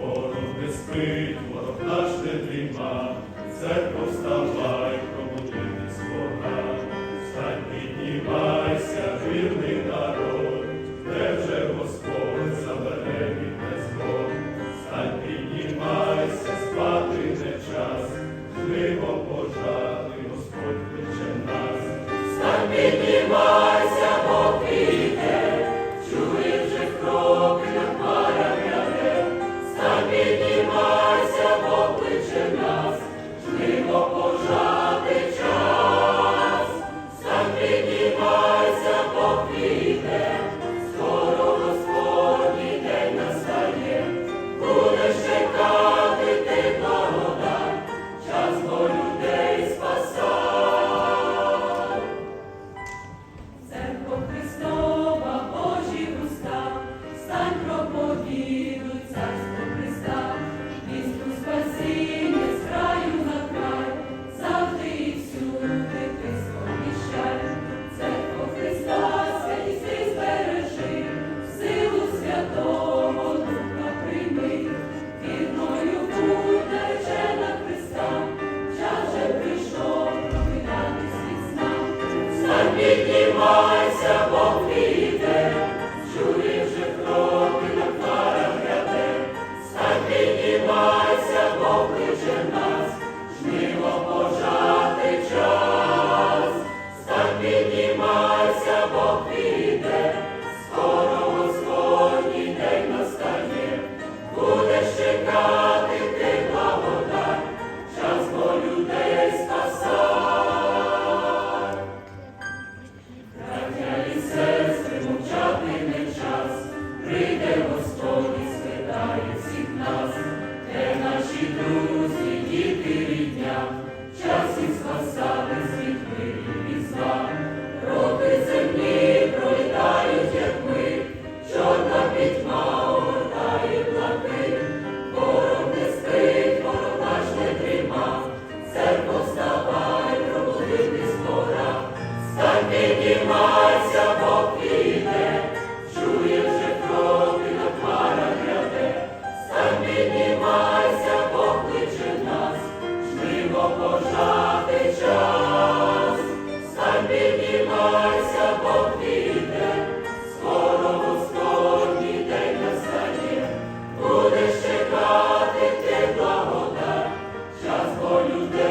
Ворог не спить, ворог наш не дріма, це повстав. покличе нас, жниво пожати час, стань піднімайся, бо піде, скоро Господній день настає, будеш чекати ти благодай, час бо людей спасай. Братя і сестри, мовчати не час, прийде. Hallelujah.